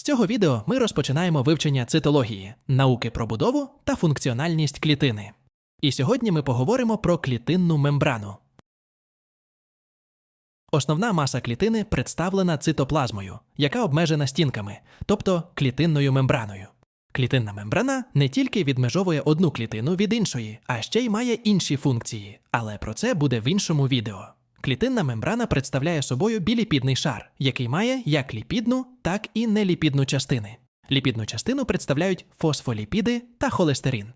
З цього відео ми розпочинаємо вивчення цитології, науки про будову та функціональність клітини. І сьогодні ми поговоримо про клітинну мембрану. Основна маса клітини представлена цитоплазмою, яка обмежена стінками, тобто клітинною мембраною. Клітинна мембрана не тільки відмежовує одну клітину від іншої, а ще й має інші функції, але про це буде в іншому відео. Клітинна мембрана представляє собою біліпідний шар, який має як ліпідну, так і неліпідну частини. Ліпідну частину представляють фосфоліпіди та холестерин.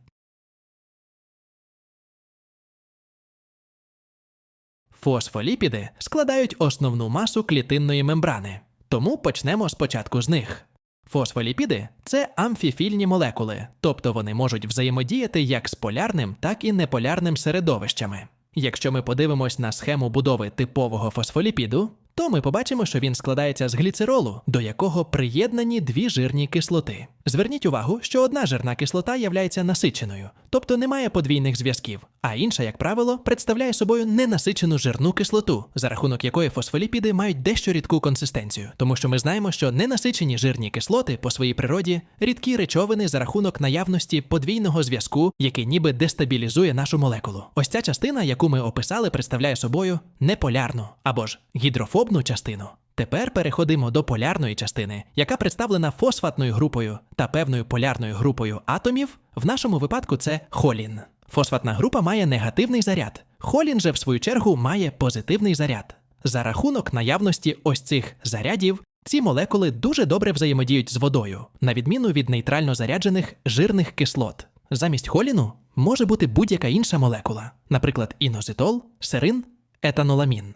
Фосфоліпіди складають основну масу клітинної мембрани. Тому почнемо спочатку з них. Фосфоліпіди це амфіфільні молекули, тобто вони можуть взаємодіяти як з полярним, так і неполярним середовищами. Якщо ми подивимось на схему будови типового фосфоліпіду, то ми побачимо, що він складається з гліцеролу, до якого приєднані дві жирні кислоти. Зверніть увагу, що одна жирна кислота являється насиченою, тобто немає подвійних зв'язків, а інша, як правило, представляє собою ненасичену жирну кислоту, за рахунок якої фосфоліпіди мають дещо рідку консистенцію, тому що ми знаємо, що ненасичені жирні кислоти по своїй природі рідкі речовини за рахунок наявності подвійного зв'язку, який ніби дестабілізує нашу молекулу. Ось ця частина, яку ми описали, представляє собою неполярну або ж гідрофобну частину. Тепер переходимо до полярної частини, яка представлена фосфатною групою та певною полярною групою атомів. В нашому випадку це холін. Фосфатна група має негативний заряд. Холін же, в свою чергу, має позитивний заряд. За рахунок наявності ось цих зарядів, ці молекули дуже добре взаємодіють з водою, на відміну від нейтрально заряджених жирних кислот. Замість холіну може бути будь-яка інша молекула, наприклад, інозитол, серин, етаноламін.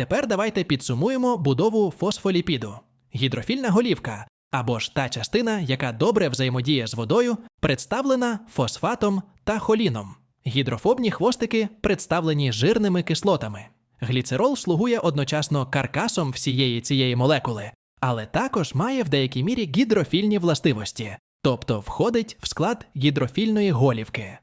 Тепер давайте підсумуємо будову фосфоліпіду. Гідрофільна голівка або ж та частина, яка добре взаємодіє з водою, представлена фосфатом та холіном. Гідрофобні хвостики представлені жирними кислотами. Гліцерол слугує одночасно каркасом всієї цієї молекули, але також має в деякій мірі гідрофільні властивості, тобто входить в склад гідрофільної голівки.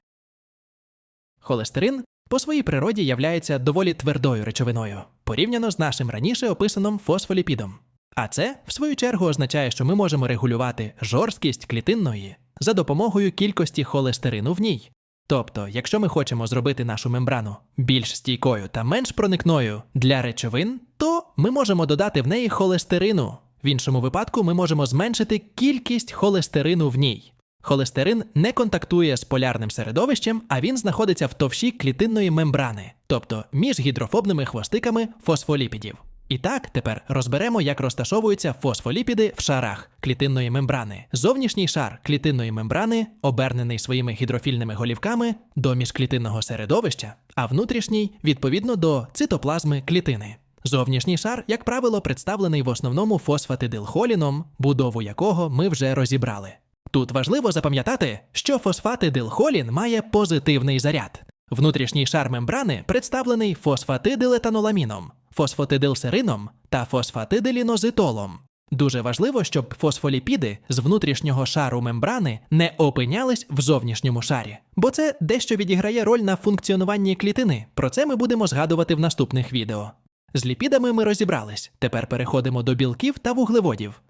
Холестерин по своїй природі являється доволі твердою речовиною, порівняно з нашим раніше описаним фосфоліпідом. А це, в свою чергу, означає, що ми можемо регулювати жорсткість клітинної за допомогою кількості холестерину в ній. Тобто, якщо ми хочемо зробити нашу мембрану більш стійкою та менш проникною для речовин, то ми можемо додати в неї холестерину. В іншому випадку ми можемо зменшити кількість холестерину в ній. Холестерин не контактує з полярним середовищем, а він знаходиться в товщі клітинної мембрани, тобто між гідрофобними хвостиками фосфоліпідів. І так, тепер розберемо, як розташовуються фосфоліпіди в шарах клітинної мембрани. Зовнішній шар клітинної мембрани обернений своїми гідрофільними голівками до міжклітинного середовища, а внутрішній відповідно до цитоплазми клітини. Зовнішній шар, як правило, представлений в основному фосфатидилхоліном, будову якого ми вже розібрали. Тут важливо запам'ятати, що фосфатидилхолін має позитивний заряд. Внутрішній шар мембрани представлений фосфатидилетаноламіном, фосфатидилсерином та фосфатидилінозитолом. Дуже важливо, щоб фосфоліпіди з внутрішнього шару мембрани не опинялись в зовнішньому шарі, бо це дещо відіграє роль на функціонуванні клітини. Про це ми будемо згадувати в наступних відео. З ліпідами ми розібрались. Тепер переходимо до білків та вуглеводів.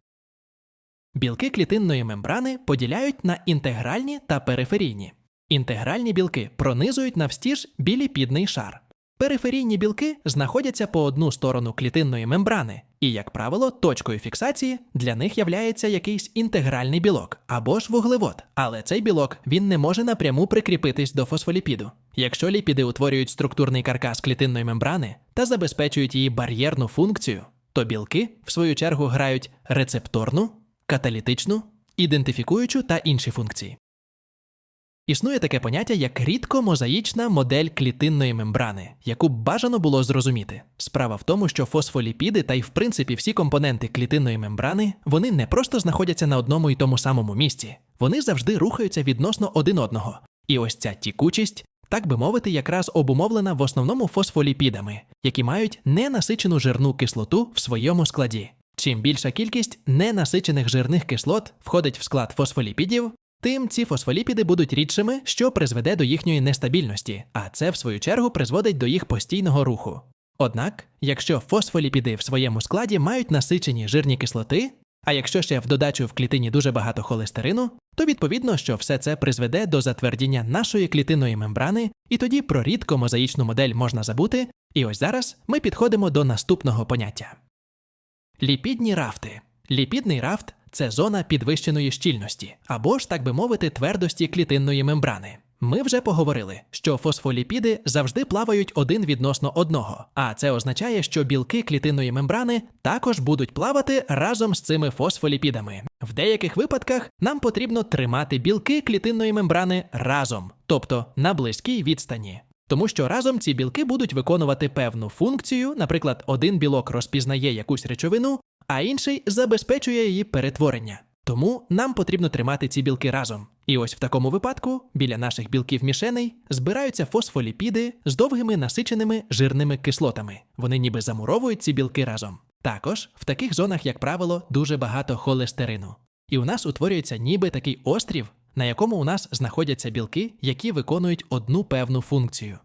Білки клітинної мембрани поділяють на інтегральні та периферійні. Інтегральні білки пронизують навстіж біліпідний шар. Периферійні білки знаходяться по одну сторону клітинної мембрани, і, як правило, точкою фіксації для них являється якийсь інтегральний білок або ж вуглевод. Але цей білок він не може напряму прикріпитись до фосфоліпіду. Якщо ліпіди утворюють структурний каркас клітинної мембрани та забезпечують її бар'єрну функцію, то білки, в свою чергу, грають рецепторну, каталітичну, ідентифікуючу та інші функції. Існує таке поняття як рідкомозаїчна модель клітинної мембрани, яку б бажано було зрозуміти. Справа в тому, що фосфоліпіди та й в принципі всі компоненти клітинної мембрани вони не просто знаходяться на одному і тому самому місці, вони завжди рухаються відносно один одного. І ось ця тікучість, так би мовити, якраз обумовлена в основному фосфоліпідами, які мають ненасичену жирну кислоту в своєму складі. Чим більша кількість ненасичених жирних кислот входить в склад фосфоліпідів, тим ці фосфоліпіди будуть рідшими, що призведе до їхньої нестабільності, а це в свою чергу призводить до їх постійного руху. Однак, якщо фосфоліпіди в своєму складі мають насичені жирні кислоти, А якщо ще в додачу в клітині дуже багато холестерину, то відповідно, що все це призведе до затвердіння нашої клітинної мембрани, і тоді про рідко мозаїчну модель можна забути. І ось зараз ми підходимо до наступного поняття. Ліпідні рафти. Ліпідний рафт це зона підвищеної щільності, або ж, так би мовити, твердості клітинної мембрани. Ми вже поговорили, що фосфоліпіди завжди плавають один відносно одного, а це означає, що білки клітинної мембрани також будуть плавати разом з цими фосфоліпідами. В деяких випадках нам потрібно тримати білки клітинної мембрани разом, тобто на близькій відстані. Тому що разом ці білки будуть виконувати певну функцію, наприклад, один білок розпізнає якусь речовину, а інший забезпечує її перетворення. Тому нам потрібно тримати ці білки разом. І ось в такому випадку біля наших білків мішеней збираються фосфоліпіди з довгими насиченими жирними кислотами. Вони ніби замуровують ці білки разом. Також в таких зонах, як правило, дуже багато холестерину. І у нас утворюється ніби такий острів, на якому у нас знаходяться білки, які виконують одну певну функцію.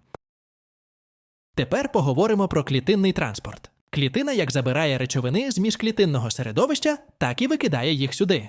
Тепер поговоримо про клітинний транспорт. Клітина як забирає речовини з міжклітинного середовища, так і викидає їх сюди.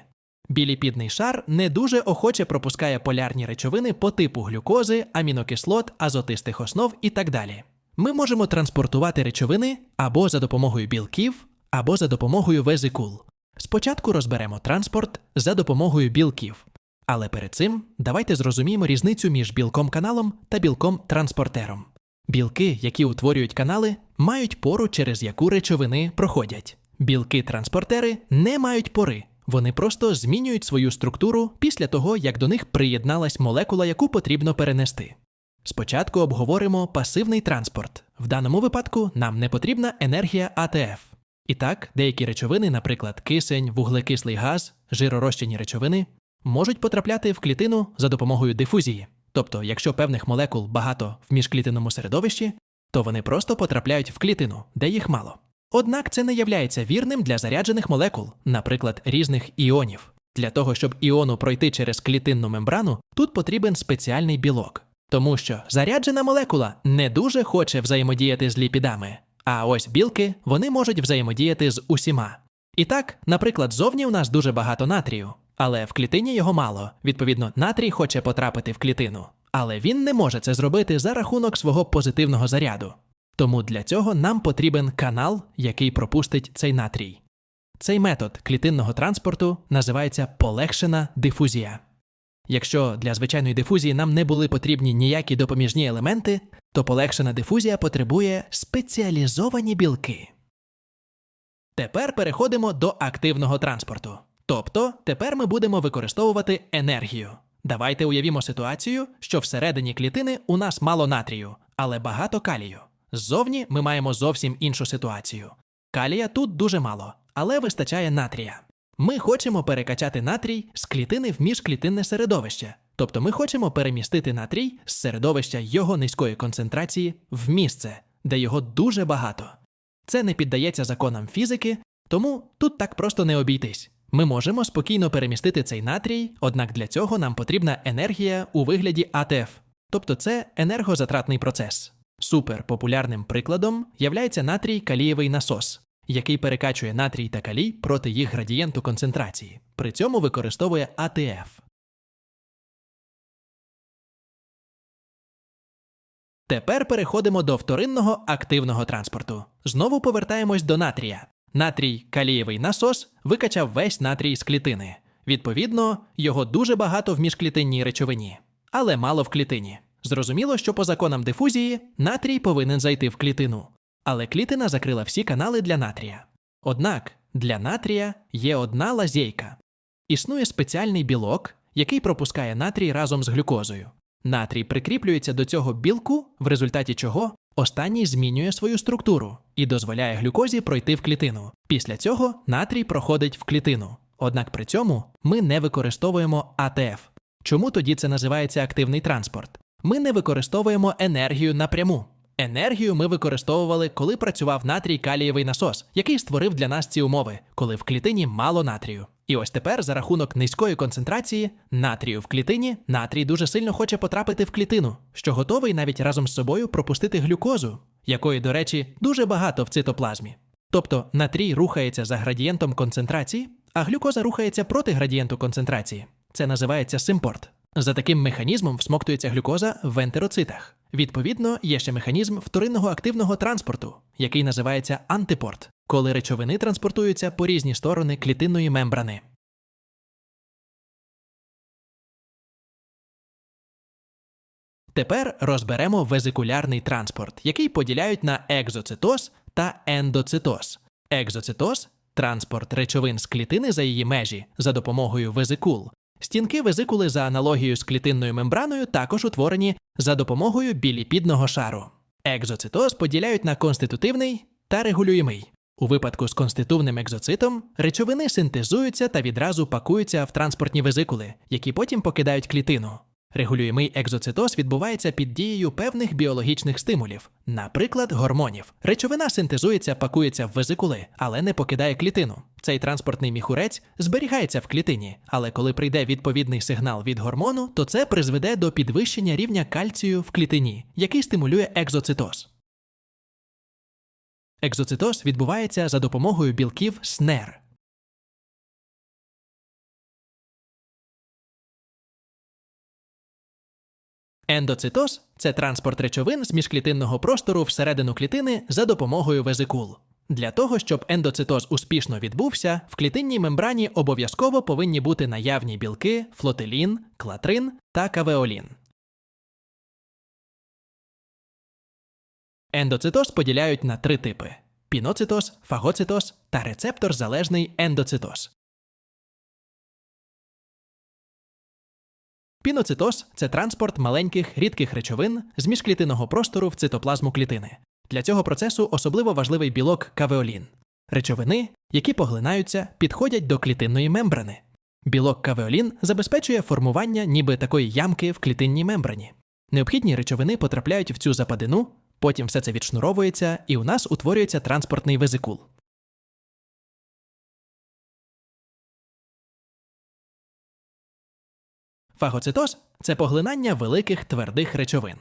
Біліпідний шар не дуже охоче пропускає полярні речовини по типу глюкози, амінокислот, азотистих основ і так далі. Ми можемо транспортувати речовини або за допомогою білків, або за допомогою везикул. Спочатку розберемо транспорт за допомогою білків. Але перед цим давайте зрозуміємо різницю між білком-каналом та білком-транспортером. Білки, які утворюють канали, мають пору, через яку речовини проходять. Білки-транспортери не мають пори, вони просто змінюють свою структуру після того, як до них приєдналась молекула, яку потрібно перенести. Спочатку обговоримо пасивний транспорт. В даному випадку нам не потрібна енергія АТФ. І так, деякі речовини, наприклад, кисень, вуглекислий газ, жиророзчинні речовини, можуть потрапляти в клітину за допомогою дифузії. Тобто, якщо певних молекул багато в міжклітинному середовищі, то вони просто потрапляють в клітину, де їх мало. Однак це не являється вірним для заряджених молекул, наприклад, різних іонів. Для того, щоб іону пройти через клітинну мембрану, тут потрібен спеціальний білок, тому що заряджена молекула не дуже хоче взаємодіяти з ліпідами, а ось білки вони можуть взаємодіяти з усіма. І так, наприклад, зовні у нас дуже багато натрію, але в клітині його мало. Відповідно, натрій хоче потрапити в клітину, але він не може це зробити за рахунок свого позитивного заряду. Тому для цього нам потрібен канал, який пропустить цей натрій. Цей метод клітинного транспорту називається полегшена дифузія. Якщо для звичайної дифузії нам не були потрібні ніякі допоміжні елементи, то полегшена дифузія потребує спеціалізовані білки. Тепер переходимо до активного транспорту. Тобто тепер ми будемо використовувати енергію. Давайте уявімо ситуацію, що всередині клітини у нас мало натрію, але багато калію. Ззовні ми маємо зовсім іншу ситуацію. Калія тут дуже мало, але вистачає натрія. Ми хочемо перекачати натрій з клітини в міжклітинне середовище. Тобто ми хочемо перемістити натрій з середовища його низької концентрації в місце, де його дуже багато. Це не піддається законам фізики, тому тут так просто не обійтись. Ми можемо спокійно перемістити цей натрій, однак для цього нам потрібна енергія у вигляді АТФ, тобто це енергозатратний процес. Суперпопулярним прикладом являється натрій калієвий насос, який перекачує натрій та калій проти їх градієнту концентрації. При цьому використовує АТФ. Тепер переходимо до вторинного активного транспорту. Знову повертаємось до натрія. Натрій калієвий насос викачав весь натрій з клітини. Відповідно, його дуже багато в міжклітинній речовині, але мало в клітині. Зрозуміло, що по законам дифузії натрій повинен зайти в клітину, але клітина закрила всі канали для натрія. Однак для натрія є одна лазейка. Існує спеціальний білок, який пропускає натрій разом з глюкозою. Натрій прикріплюється до цього білку, в результаті чого останній змінює свою структуру і дозволяє глюкозі пройти в клітину. Після цього натрій проходить в клітину. Однак при цьому ми не використовуємо АТФ. Чому тоді це називається активний транспорт? Ми не використовуємо енергію напряму. Енергію ми використовували, коли працював натрій калієвий насос, який створив для нас ці умови, коли в клітині мало натрію. І ось тепер, за рахунок низької концентрації натрію в клітині, натрій дуже сильно хоче потрапити в клітину, що готовий навіть разом з собою пропустити глюкозу, якої, до речі, дуже багато в цитоплазмі. Тобто натрій рухається за градієнтом концентрації, а глюкоза рухається проти градієнту концентрації. Це називається симпорт. За таким механізмом всмоктується глюкоза в ентероцитах. Відповідно, є ще механізм вторинного активного транспорту, який називається антипорт, коли речовини транспортуються по різні сторони клітинної мембрани. Тепер розберемо везикулярний транспорт, який поділяють на екзоцитоз та ендоцитоз. Екзоцитоз транспорт речовин з клітини за її межі за допомогою везикул. Стінки везикули за аналогією з клітинною мембраною також утворені за допомогою біліпідного шару. Екзоцитоз поділяють на конститутивний та регулюємий. У випадку з конститутивним екзоцитом речовини синтезуються та відразу пакуються в транспортні везикули, які потім покидають клітину. Регулюємий екзоцитоз відбувається під дією певних біологічних стимулів, наприклад, гормонів. Речовина синтезується, пакується в везикули, але не покидає клітину. Цей транспортний міхурець зберігається в клітині, але коли прийде відповідний сигнал від гормону, то це призведе до підвищення рівня кальцію в клітині, який стимулює екзоцитоз. Екзоцитоз відбувається за допомогою білків СНЕР. Ендоцитоз це транспорт речовин з міжклітинного простору всередину клітини за допомогою везикул. Для того, щоб ендоцитоз успішно відбувся, в клітинній мембрані обов'язково повинні бути наявні білки, флотелін, клатрин та кавеолін. Ендоцитоз поділяють на три типи: піноцитоз, фагоцитоз та рецептор залежний ендоцитоз. Піноцитоз це транспорт маленьких рідких речовин з міжклітинного простору в цитоплазму клітини. Для цього процесу особливо важливий білок кавеолін. Речовини, які поглинаються, підходять до клітинної мембрани. Білок кавеолін забезпечує формування ніби такої ямки в клітинній мембрані. Необхідні речовини потрапляють в цю западину, потім все це відшнуровується, і у нас утворюється транспортний везикул. Фагоцитоз це поглинання великих твердих речовин.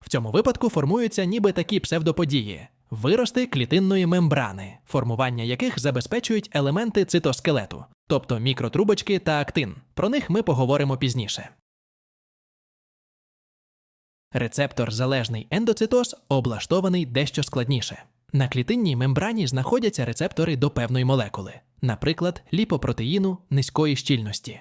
В цьому випадку формуються ніби такі псевдоподії вирости клітинної мембрани, формування яких забезпечують елементи цитоскелету, тобто мікротрубочки та актин. Про них ми поговоримо пізніше. Рецептор залежний ендоцитоз облаштований дещо складніше. На клітинній мембрані знаходяться рецептори до певної молекули, наприклад, ліпопротеїну низької щільності.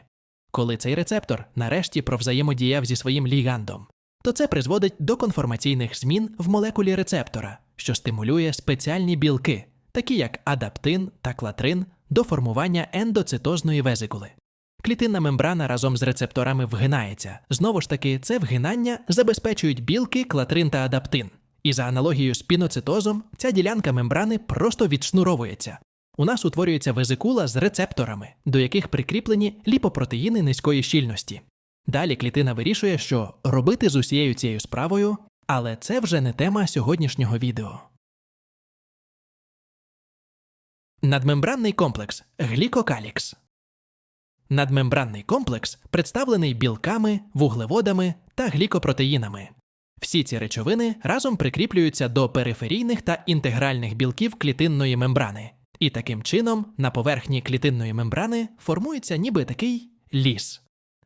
Коли цей рецептор нарешті провзаємодіяв зі своїм лігандом, то це призводить до конформаційних змін в молекулі рецептора, що стимулює спеціальні білки, такі як адаптин та клатрин, до формування ендоцитозної везикули. Клітинна мембрана разом з рецепторами вгинається. Знову ж таки, це вгинання забезпечують білки, клатрин та адаптин. І за аналогією з піноцитозом, ця ділянка мембрани просто відшнуровується, у нас утворюється везикула з рецепторами, до яких прикріплені ліпопротеїни низької щільності. Далі клітина вирішує, що робити з усією цією справою, але це вже не тема сьогоднішнього відео. Надмембранний комплекс глікокалікс. Надмембранний комплекс представлений білками, вуглеводами та глікопротеїнами. Всі ці речовини разом прикріплюються до периферійних та інтегральних білків клітинної мембрани. І таким чином на поверхні клітинної мембрани формується ніби такий ліс.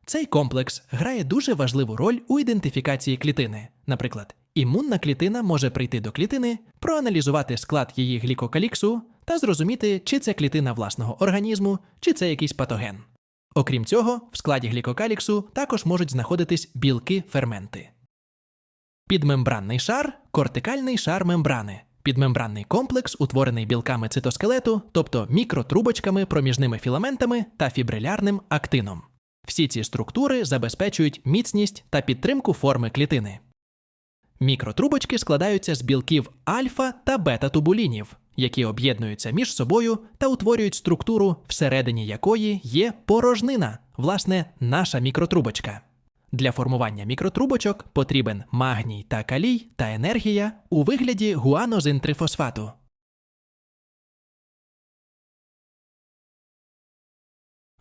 Цей комплекс грає дуже важливу роль у ідентифікації клітини. Наприклад, імунна клітина може прийти до клітини, проаналізувати склад її глікокаліксу та зрозуміти, чи це клітина власного організму, чи це якийсь патоген. Окрім цього, в складі глікокаліксу також можуть знаходитись білки-ферменти. Підмембранний шар кортикальний шар мембрани, Підмембранний комплекс утворений білками цитоскелету, тобто мікротрубочками, проміжними філаментами та фібрилярним актином. Всі ці структури забезпечують міцність та підтримку форми клітини. Мікротрубочки складаються з білків альфа та бета-тубулінів, які об'єднуються між собою та утворюють структуру, всередині якої є порожнина, власне, наша мікротрубочка. Для формування мікротрубочок потрібен магній та калій та енергія у вигляді гуанозинтрифосфату.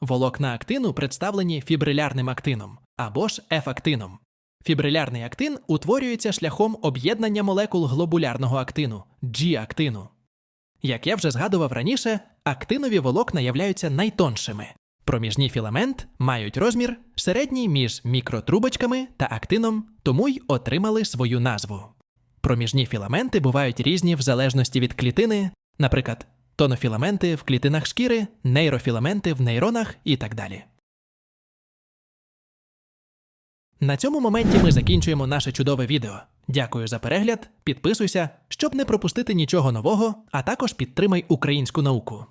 Волокна актину представлені фібрилярним актином або ж ефактином. Фібрилярний актин утворюється шляхом об'єднання молекул глобулярного актину G-актину. Як я вже згадував раніше, актинові волокна являються найтоншими. Проміжні філамент мають розмір середній між мікротрубочками та актином, тому й отримали свою назву. Проміжні філаменти бувають різні в залежності від клітини, наприклад, тонофіламенти в клітинах шкіри, нейрофіламенти в нейронах і так далі. На цьому моменті ми закінчуємо наше чудове відео. Дякую за перегляд, підписуйся, щоб не пропустити нічого нового, а також підтримай українську науку.